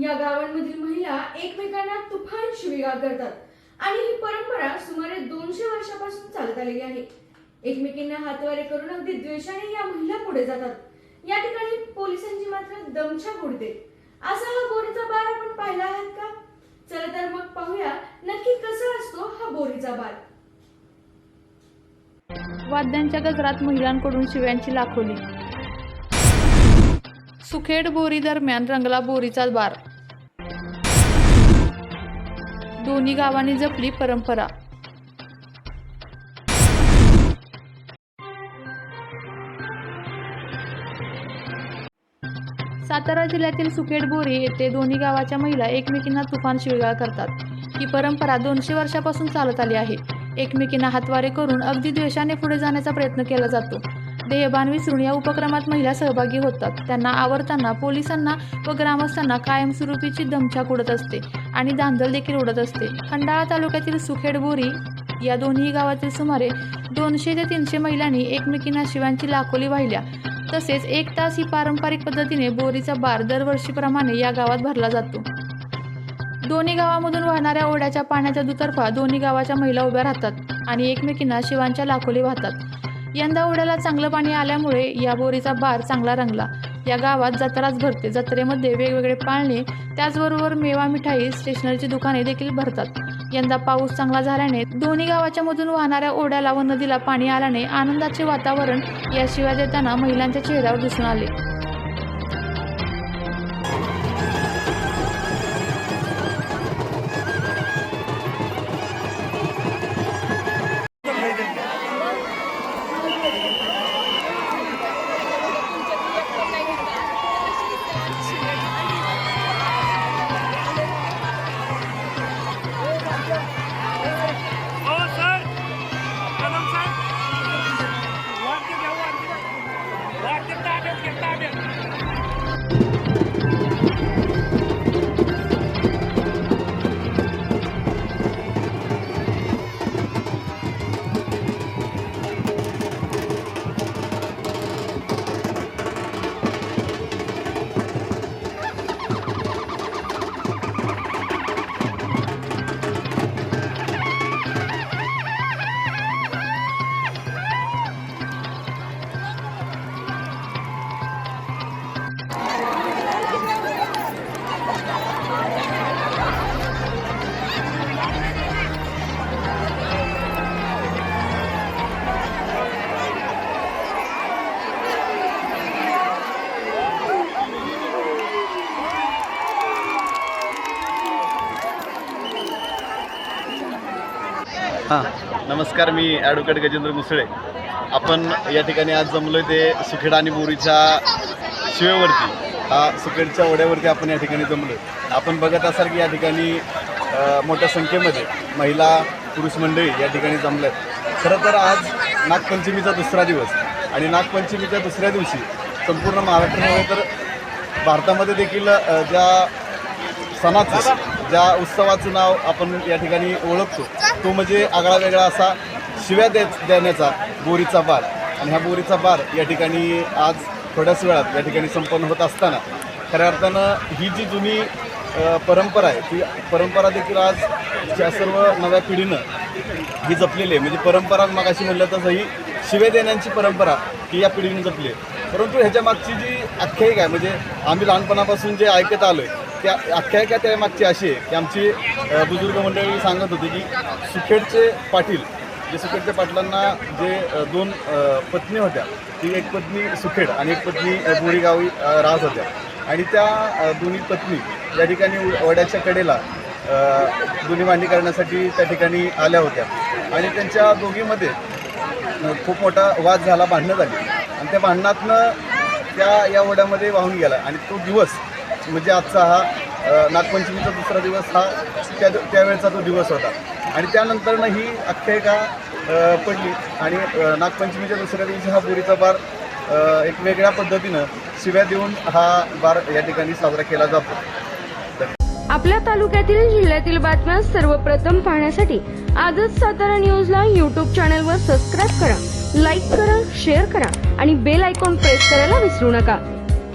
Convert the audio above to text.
या गावांमधील महिला एकमेकांना तुफान शिविगा करतात. आणि ही परंपरा सुमारे दोनशे वर्षापासून चालत आलेली आहे. एकमेकींना हातवारे करून अगदी द्वेषाने या महिला पुढे जातात. या ठिकाणी पोलिसांची मात्र दमछा उडते. असा हा बोरीचा बार आपण पाहिला आहात का? चला तर मग पाहूया नक्की कसा असतो हा बोरीचा बार. वाद्यांच्या गजरात महिलांकडून शिव्यांची लाखोली. सुखेड बोरी दरम्यान रंगला बोरीचा बार. दोन्ही गावांनी जपली परंपरा. सातारा जिल्ह्यातील सुकेट बोरी येथे दोन्ही गावाच्या महिला एकमेकींना तुफान शिळगाळ करतात. ही परंपरा दोनशे वर्षापासून चालत आली आहे. एकमेकींना हातवारे करून अगदी द्वेषाने पुढे जाण्याचा प्रयत्न केला जातो. देहबान विसरून या उपक्रमात महिला सहभागी होतात. त्यांना आवरताना पोलिसांना व ग्रामस्थांना कायमस्वरूपीची दमछाक उडत असते. आणि धांदल देखील उडत असते. खंडाळा तालुक्यातील सुखेड बोरी या दोन्ही गावातील सुमारे दोनशे ते तीनशे महिलांनी एकमेकींना शिवांची लाखोली वाहिल्या. तसेच एक तास ही पारंपरिक पद्धतीने बोरीचा बार दरवर्षीप्रमाणे या गावात भरला जातो. दोन्ही गावामधून वाहणाऱ्या ओढ्याच्या पाण्याच्या दुतर्फा दोन्ही गावाच्या महिला उभ्या राहतात आणि एकमेकींना शिवांच्या लाखोली वाहतात. यंदा ओढ्याला चांगलं पाणी आल्यामुळे या बोरीचा बार चांगला रंगला. या गावात जत्राच भरते. जत्रेमध्ये वेगवेगळे पाळणे त्याचबरोबर मेवा मिठाई स्टेशनरीची दुकाने देखील भरतात. यंदा पाऊस चांगला झाल्याने दोन्ही गावाच्या मधून वाहणाऱ्या ओढ्याला व नदीला पाणी आल्याने आनंदाचे वातावरण या शिवाय देताना महिलांच्या चेहऱ्यावर दिसून आले. हां. नमस्कार मी ॲडव्होकेट गजेंद्र मुसळे. आपण या ठिकाणी आज जमलो ते सुखेड आणि बोरीच्या शिवेवरती. हा सुखेडच्या ओढ्यावरती आपण या ठिकाणी जमलो आपण बघत असाल की या ठिकाणी मोठ्या संख्येमध्ये महिला पुरुष मंडळी या ठिकाणी जमल्यात. खरं तर आज नागपंचमीचा दुसरा दिवस आणि नागपंचमीच्या दुसऱ्या दिवशी संपूर्ण महाराष्ट्रामध्ये तर भारतामध्ये देखील ज्या सणाचं ज्या उत्सवाचं नाव आपण या ठिकाणी ओळखतो तो म्हणजे आगळा वेगळा असा शिव्या दे देण्याचा बोरीचा बार. आणि ह्या बोरीचा बार या ठिकाणी आज थोड्याच वेळात या ठिकाणी संपन्न होत असताना खऱ्या अर्थानं ही जी जुनी परंपरा आहे ती परंपरा देखील आज ज्या सर्व नव्या पिढीनं ही जपलेली आहे. म्हणजे परंपरा मग अशी म्हणलं तसं ही शिव्या देण्याची परंपरा ही या पिढीने जपली आहे. परंतु ह्याच्या मागची जी आख्यायिका आहे म्हणजे आम्ही लहानपणापासून जे ऐकत आलो आहे त्या आख्यायिका त्या मागची अशी आहे की आमची बुजुर्ग मंडळी सांगत होती की सुखेडचे पाटील जे सुखेडच्या पाटलांना जे दोन पत्नी होत्या ती एक पत्नी सुखेड आणि एक पत्नी बोरीगावी राहत होत्या. आणि त्या दोन्ही पत्नी या ठिकाणी वड्याच्या कडेला दोन्ही भांडी करण्यासाठी त्या ठिकाणी आल्या होत्या. आणि त्यांच्या दोघीमध्ये खूप मोठा वाद झाला भांडणं झाली. आणि त्या भांडणातनं त्या या ओढ्यामध्ये वाहून गेला. आणि तो दिवस म्हणजे आजचा हा नागपंचमीचा दुसरा दिवस हा त्या त्यावेळेचा तो दिवस होता. आणि त्यानंतरनं ही आख्यायिका पडली आणि नागपंचमीच्या दुसऱ्या दिवशी हा बोरीचा बार एक वेगळ्या पद्धतीनं शिव्या देऊन हा बार या ठिकाणी साजरा केला जातो. आपल्या तालुक्यातील जिल्ह्यातील बातम्या सर्वप्रथम पाहण्यासाठी आजच सातारा न्यूजला यूट्यूब चॅनलवर सबस्क्राईब करा लाईक करा शेअर करा आणि बेल आयकॉन प्रेस करायला विसरू नका.